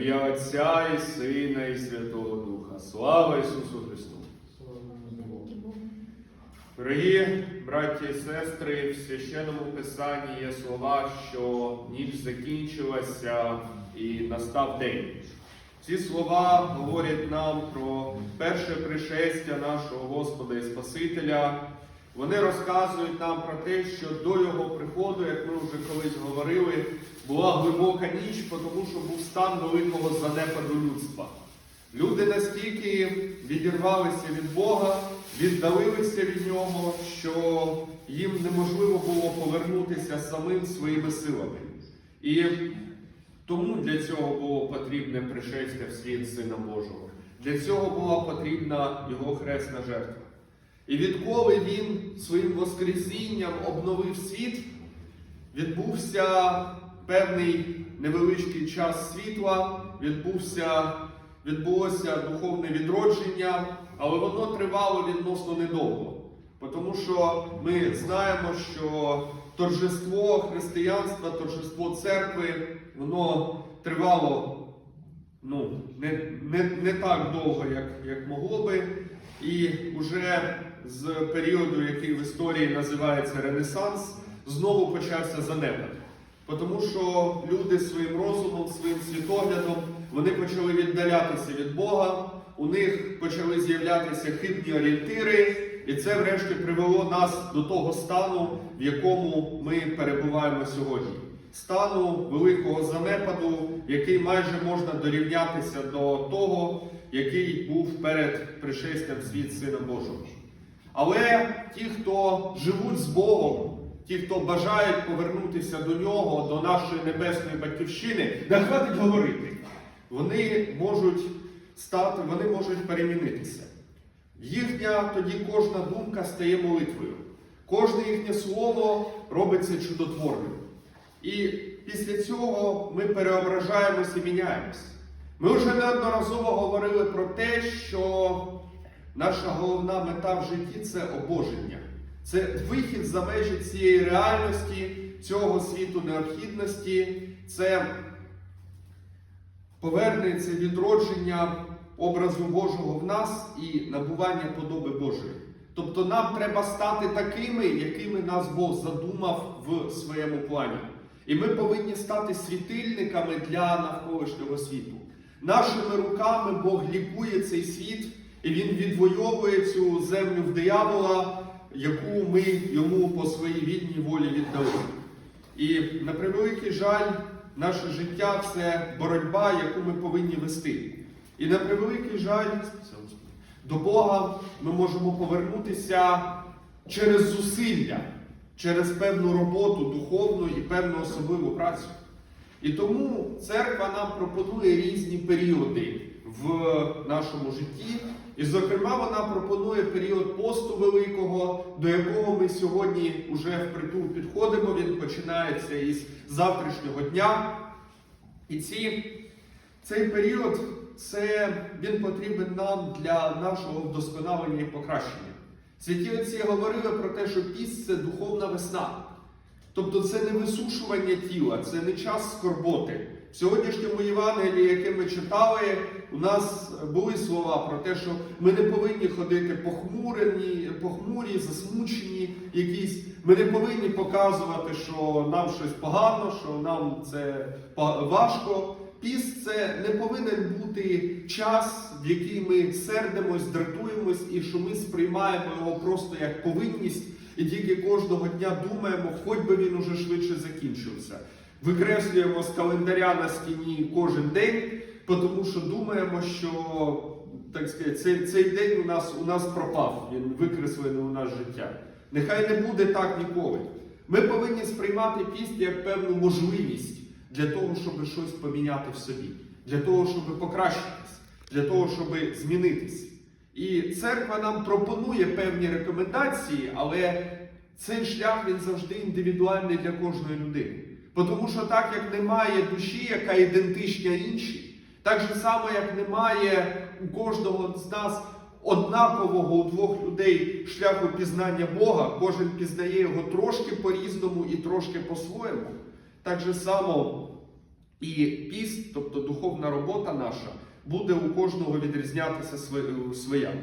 ім'я Отця і Сина, і Святого Духа. Слава Ісусу Христу! Дорогі браті і сестри, в священному писанні є слова, що ніч закінчилася і настав день. Ці слова говорять нам про перше пришестя нашого Господа і Спасителя. Вони розказують нам про те, що до його приходу, як ми вже колись говорили, була глибока ніч, тому що був стан великого занепаду людства. Люди настільки відірвалися від Бога, віддалилися від нього, що їм неможливо було повернутися самим своїми силами. І тому для цього було потрібне пришестя в світ Сина Божого. Для цього була потрібна його хресна жертва. І відколи він своїм Воскресінням обновив світ, відбувся певний невеличкий час світла, відбувся, відбулося духовне відродження, але воно тривало відносно недовго. Тому що ми знаємо, що торжество християнства, торжество церкви, воно тривало ну, не, не, не так довго, як, як могло би. І вже з періоду, який в історії називається Ренесанс, знову почався занепад. Тому що люди своїм розумом, своїм світоглядом вони почали віддалятися від Бога, у них почали з'являтися хибні орієнтири, і це, врешті, привело нас до того стану, в якому ми перебуваємо сьогодні. Стану великого занепаду, який майже можна дорівнятися до того, який був перед пришестям світ Сина Божого. Але ті, хто живуть з Богом, ті, хто бажають повернутися до нього, до нашої небесної батьківщини, не хватить говорити. Вони можуть стати, вони можуть перемінитися. Їхня тоді кожна думка стає молитвою. Кожне їхнє слово робиться чудотворним. І після цього ми переображаємося і міняємося. Ми вже неодноразово говорили про те, що наша головна мета в житті це обоження. Це вихід за межі цієї реальності, цього світу необхідності, це повернення, відродження образу Божого в нас і набування подоби Божої. Тобто нам треба стати такими, якими нас Бог задумав в своєму плані. І ми повинні стати світильниками для навколишнього світу. Нашими руками Бог лікує цей світ, і Він відвоює цю землю в диявола, яку ми йому по своїй вільній волі віддали. І на превеликий жаль, наше життя це боротьба, яку ми повинні вести. І на превеликий жаль, до Бога ми можемо повернутися через зусилля, через певну роботу духовну і певну особливу працю. І тому церква нам пропонує різні періоди в нашому житті. І, зокрема, вона пропонує період посту великого, до якого ми сьогодні вже впритул підходимо. Він починається із завтрашнього дня. І ці, цей період це, він потрібен нам для нашого вдосконалення і покращення. Святі отці говорили про те, що піст це духовна весна. Тобто це не висушування тіла, це не час скорботи. В сьогоднішньому Євангелії, яке ми читали, у нас були слова про те, що ми не повинні ходити похмурені, похмурі, засмучені якісь. Ми не повинні показувати, що нам щось погано, що нам це важко. Піст це не повинен бути час, в який ми сердимось, дратуємось, і що ми сприймаємо його просто як повинність, і тільки кожного дня думаємо, хоч би він уже швидше закінчився. Викреслюємо з календаря на стіні кожен день, тому що думаємо, що так сказати, цей, цей день у нас, у нас пропав, він викреслений у нас життя. Нехай не буде так ніколи. Ми повинні сприймати піст як певну можливість для того, щоб щось поміняти в собі, для того, щоб покращитись, для того, щоб змінитись. І церква нам пропонує певні рекомендації, але цей шлях він завжди індивідуальний для кожної людини. Тому що так як немає душі, яка ідентична іншій, так же само, як немає у кожного з нас однакового у двох людей шляху пізнання Бога, кожен пізнає його трошки по-різному і трошки по-своєму. Так же само І піст, тобто духовна робота наша, буде у кожного відрізнятися своя.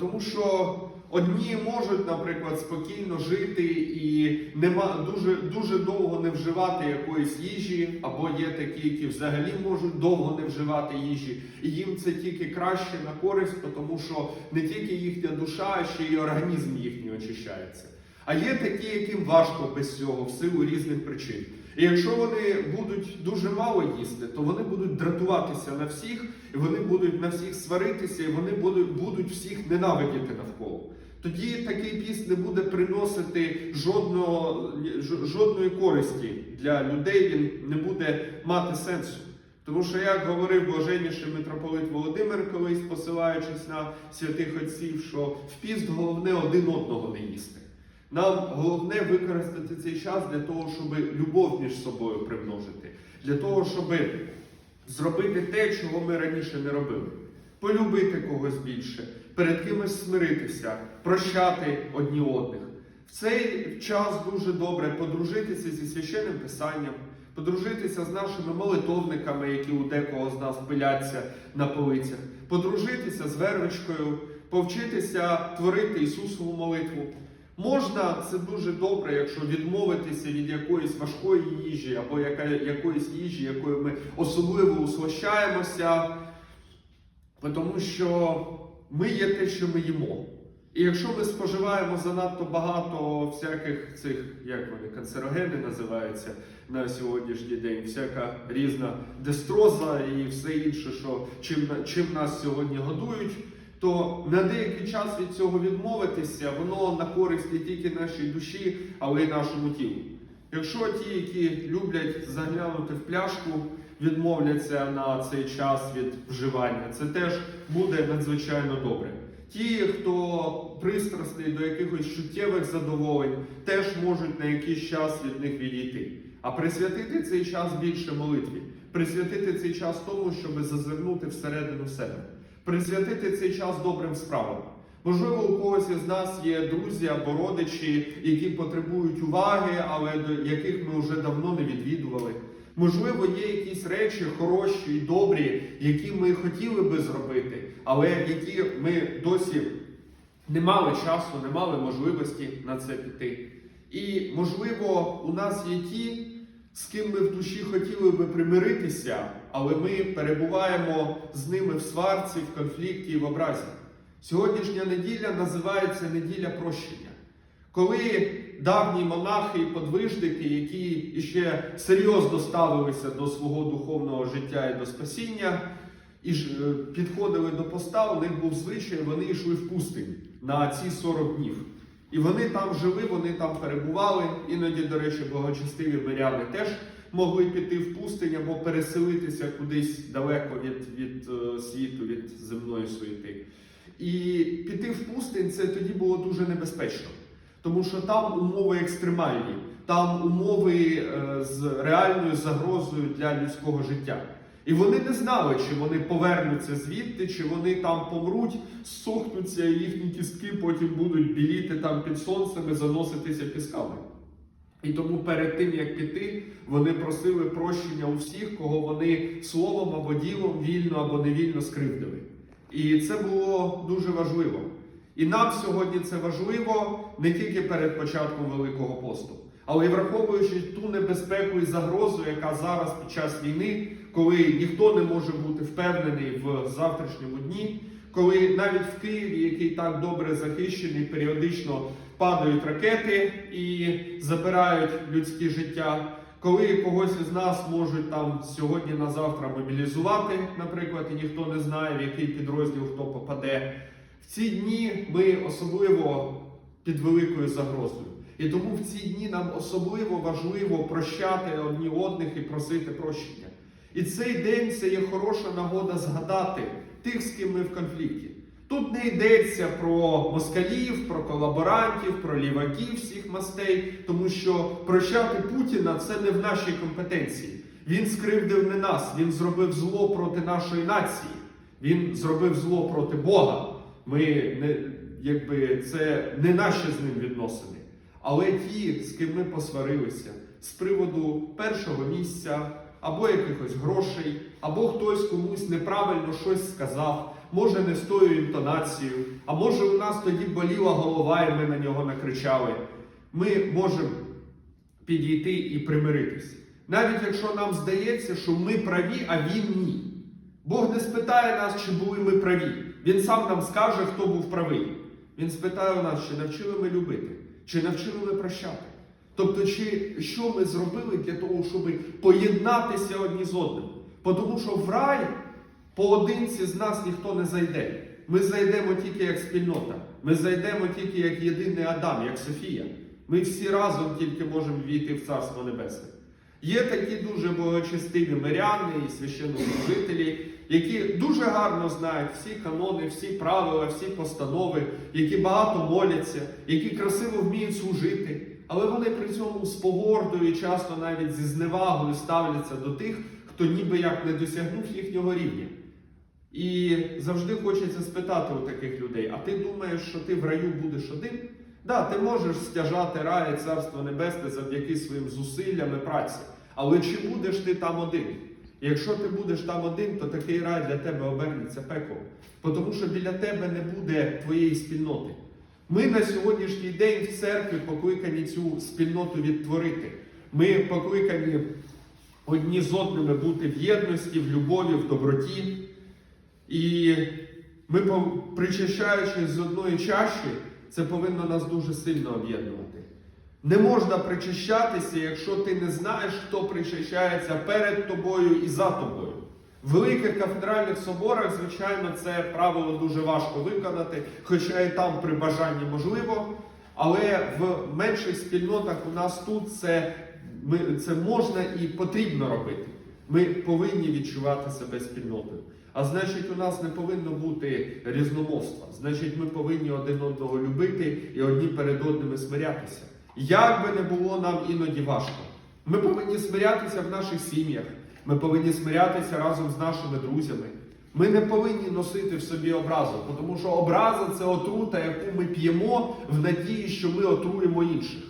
Тому що одні можуть, наприклад, спокійно жити і нема дуже, дуже довго не вживати якоїсь їжі, або є такі, які взагалі можуть довго не вживати їжі, і їм це тільки краще на користь, тому що не тільки їхня душа, а ще й організм їхній очищається. А є такі, яким важко без цього в силу різних причин. І якщо вони будуть дуже мало їсти, то вони будуть дратуватися на всіх, і вони будуть на всіх сваритися, і вони будуть, будуть всіх ненавидіти навколо. Тоді такий піст не буде приносити жодного, жодної користі для людей, він не буде мати сенсу. Тому що, як говорив блаженніший митрополит Володимир, колись посилаючись на святих отців, що в піст головне один одного не їсти. Нам головне використати цей час для того, щоб любов між собою примножити, для того, щоб зробити те, чого ми раніше не робили. Полюбити когось більше, перед кимось смиритися, прощати одні одних. В цей час дуже добре подружитися зі священним писанням, подружитися з нашими молитовниками, які у декого з нас пиляться на полицях, подружитися з вервичкою, повчитися творити Ісусову молитву. Можна це дуже добре, якщо відмовитися від якоїсь важкої їжі або яка, якоїсь їжі, якою ми особливо услощаємося, тому що ми є те, що ми їмо. І якщо ми споживаємо занадто багато всяких цих, як вони, канцерогени називаються на сьогоднішній день, всяка різна дестроза і все інше, що чим, чим нас сьогодні годують, то на деякий час від цього відмовитися, воно на користь не тільки нашій душі, але й нашому тілу. Якщо ті, які люблять заглянути в пляшку, відмовляться на цей час від вживання, це теж буде надзвичайно добре. Ті, хто пристрасний до якихось чуттєвих задоволень, теж можуть на якийсь час від них відійти. А присвятити цей час більше молитві, присвятити цей час тому, щоб зазирнути всередину себе, присвятити цей час добрим справам. Можливо, у когось із нас є друзі або родичі, які потребують уваги, але до яких ми вже давно не відвідували. Можливо, є якісь речі хороші і добрі, які ми хотіли би зробити, але які ми досі не мали часу, не мали можливості на це піти. І, можливо, у нас є ті, з ким ми в душі хотіли би примиритися, але ми перебуваємо з ними в сварці, в конфлікті і в образі. Сьогоднішня неділя називається неділя прощення. Коли давні монахи і подвижники, які ще серйозно ставилися до свого духовного життя і до спасіння, і е, підходили до поста, у них був звичай, вони йшли в пустинь на ці 40 днів. І вони там жили, вони там перебували. Іноді, до речі, благочестиві миряни теж могли піти в пустинь або переселитися кудись далеко від, від е, світу, від земної суєти. І піти в пустинь це тоді було дуже небезпечно, тому що там умови екстремальні, там умови е, з реальною загрозою для людського життя. І вони не знали, чи вони повернуться звідти, чи вони там помруть, сохнуться, і їхні кістки потім будуть біліти там під сонцем і заноситися пісками. І тому перед тим, як піти, вони просили прощення у всіх, кого вони словом або ділом вільно або невільно скривдили. І це було дуже важливо. І нам сьогодні це важливо не тільки перед початком Великого посту, але й враховуючи ту небезпеку і загрозу, яка зараз під час війни, коли ніхто не може бути впевнений в завтрашньому дні, коли навіть в Києві, який так добре захищений, періодично падають ракети і забирають людське життя. Коли когось із нас можуть там сьогодні на завтра мобілізувати, наприклад, і ніхто не знає, в який підрозділ хто попаде, в ці дні ми особливо під великою загрозою. І тому в ці дні нам особливо важливо прощати одні одних і просити прощення. І цей день це є хороша нагода згадати тих, з ким ми в конфлікті. Тут не йдеться про москалів, про колаборантів, про ліваків всіх мастей, тому що прощати Путіна це не в нашій компетенції. Він скривдив не нас, він зробив зло проти нашої нації, він зробив зло проти Бога. Ми не, якби це не наші з ним відносини. Але ті, з ким ми посварилися з приводу першого місця або якихось грошей, або хтось комусь неправильно щось сказав, може не з тою інтонацією, а може у нас тоді боліла голова, і ми на нього накричали. Ми можемо підійти і примиритись. Навіть якщо нам здається, що ми праві, а він ні. Бог не спитає нас, чи були ми праві. Він сам нам скаже, хто був правий. Він спитає у нас, чи навчили ми любити, чи навчили ми прощати. Тобто, чи що ми зробили для того, щоб поєднатися одні з одним. Тому що в рай поодинці з нас ніхто не зайде. Ми зайдемо тільки як спільнота. Ми зайдемо тільки як єдиний Адам, як Софія. Ми всі разом тільки можемо війти в Царство Небесне. Є такі дуже благочестиві миряни і священнослужителі, які дуже гарно знають всі канони, всі правила, всі постанови, які багато моляться, які красиво вміють служити, але вони при цьому з погордою часто навіть зі зневагою ставляться до тих, хто ніби як не досягнув їхнього рівня. І завжди хочеться спитати у таких людей: а ти думаєш, що ти в раю будеш один? Да, ти можеш стяжати рай і царство небесне завдяки своїм зусиллям і праці. Але чи будеш ти там один? Якщо ти будеш там один, то такий рай для тебе обернеться пеклом. Тому що біля тебе не буде твоєї спільноти. Ми на сьогоднішній день в церкві покликані цю спільноту відтворити. Ми покликані одні з одними бути в єдності, в любові, в доброті. І ми, причащаючись з одної чаші, це повинно нас дуже сильно об'єднувати. Не можна причащатися, якщо ти не знаєш, хто причащається перед тобою і за тобою. В великих кафедральних соборах, звичайно, це правило дуже важко виконати, хоча і там при бажанні можливо. Але в менших спільнотах у нас тут це, ми, це можна і потрібно робити. Ми повинні відчувати себе спільнотою. А значить, у нас не повинно бути різномовства. Значить, ми повинні один одного любити і одні перед одними смирятися. Як би не було нам іноді важко. Ми повинні смирятися в наших сім'ях, ми повинні смирятися разом з нашими друзями. Ми не повинні носити в собі образу, тому що образа це отрута, яку ми п'ємо в надії, що ми отруємо інших.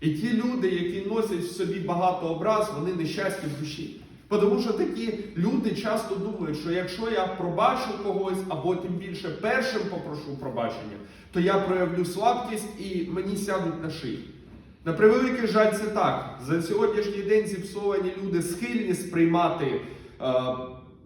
І ті люди, які носять в собі багато образ, вони нещасті в душі. Тому що такі люди часто думають, що якщо я пробачу когось, або тим більше першим попрошу пробачення, то я проявлю слабкість і мені сядуть на шию. На превеликий жаль, це так. За сьогоднішній день зіпсовані люди схильні сприймати е,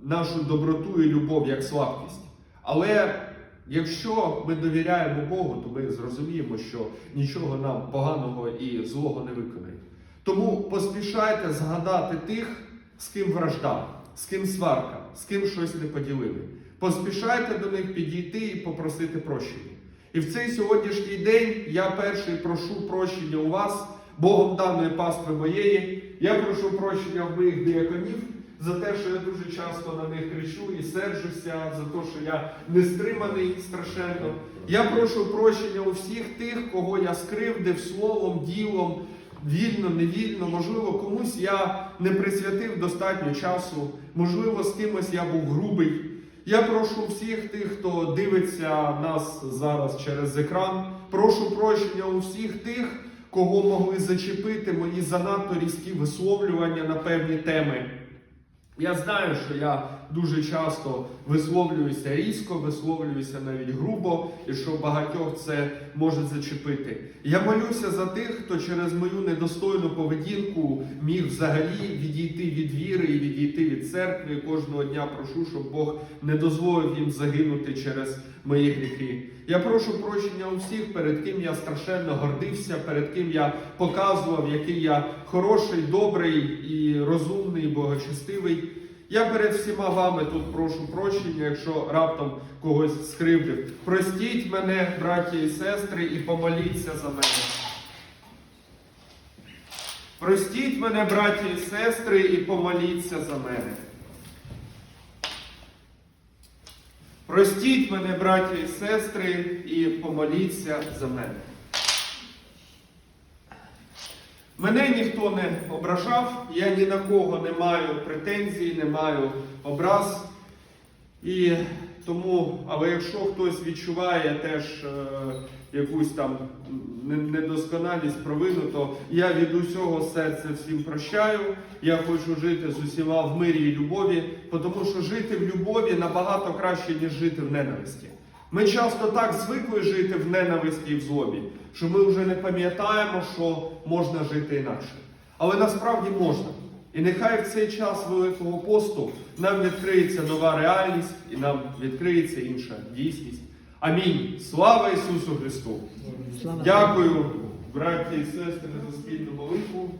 нашу доброту і любов як слабкість. Але якщо ми довіряємо Богу, то ми зрозуміємо, що нічого нам поганого і злого не виконає. Тому поспішайте згадати тих, з ким вражда, з ким сварка, з ким щось не поділили. Поспішайте до них підійти і попросити прощення. І в цей сьогоднішній день я перший прошу прощення у вас, Богом даної пастви моєї. Я прошу прощення в моїх діяконів за те, що я дуже часто на них кричу і сержуся, за те, що я не стриманий страшенно. Я прошу прощення у всіх тих, кого я скривдив словом, ділом, вільно, невільно. Можливо, комусь я не присвятив достатньо часу, можливо, з кимось я був грубий. Я прошу всіх тих, хто дивиться нас зараз через екран. Прошу прощення у всіх тих, кого могли зачепити мої занадто різкі висловлювання на певні теми. Я знаю, що я дуже часто висловлююся різко, висловлююся навіть грубо, і що багатьох це може зачепити. Я молюся за тих, хто через мою недостойну поведінку міг взагалі відійти від віри і відійти від церкви. Кожного дня прошу, щоб Бог не дозволив їм загинути через мої гріхи. Я прошу прощення у всіх, перед ким я страшенно гордився, перед ким я показував, який я хороший, добрий і розумний, і благочестивий. Я перед всіма вами тут прошу прощення, якщо раптом когось скривдив. Простіть мене, браті і сестри, і помоліться за мене. Простіть мене, браті і сестри, і помоліться за мене. Простіть мене, браті і сестри, і помоліться за мене. Мене ніхто не ображав, я ні на кого не маю претензій, не маю образ. І тому, але якщо хтось відчуває теж е, якусь там недосконалість, провину, то я від усього серця всім прощаю. Я хочу жити з усіма в мирі і любові, тому що жити в любові набагато краще, ніж жити в ненависті. Ми часто так звикли жити в ненависті і в злобі, що ми вже не пам'ятаємо, що можна жити інакше. Але насправді можна. І нехай в цей час Великого посту нам відкриється нова реальність і нам відкриється інша дійсність. Амінь. Слава Ісусу Христу! Слава Дякую, браті і сестри, за спільну молитву.